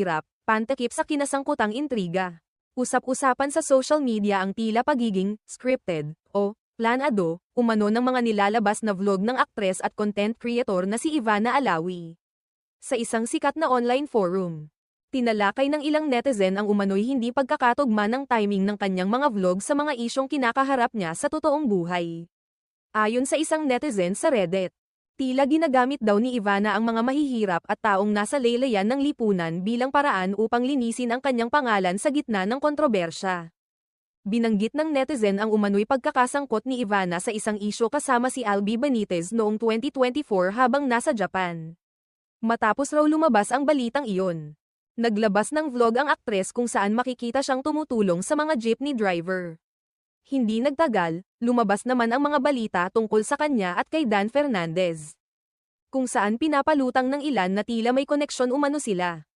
mahihirap, pantakip sa kinasangkutang intriga. Usap-usapan sa social media ang tila pagiging scripted o planado, umano ng mga nilalabas na vlog ng aktres at content creator na si Ivana Alawi. Sa isang sikat na online forum, tinalakay ng ilang netizen ang umano'y hindi pagkakatugma ng timing ng kanyang mga vlog sa mga isyong kinakaharap niya sa totoong buhay. Ayon sa isang netizen sa Reddit, tila ginagamit daw ni Ivana ang mga mahihirap at taong nasa laylayan ng lipunan bilang paraan upang linisin ang kanyang pangalan sa gitna ng kontrobersya. Binanggit ng netizen ang umano'y pagkakasangkot ni Ivana sa isang isyo kasama si Albi Benitez noong 2024 habang nasa Japan. Matapos raw lumabas ang balitang iyon. Naglabas ng vlog ang aktres kung saan makikita siyang tumutulong sa mga jeepney driver. Hindi nagtagal, lumabas naman ang mga balita tungkol sa kanya at kay Dan Fernandez. Kung saan pinapalutang ng ilan na tila may koneksyon umano sila.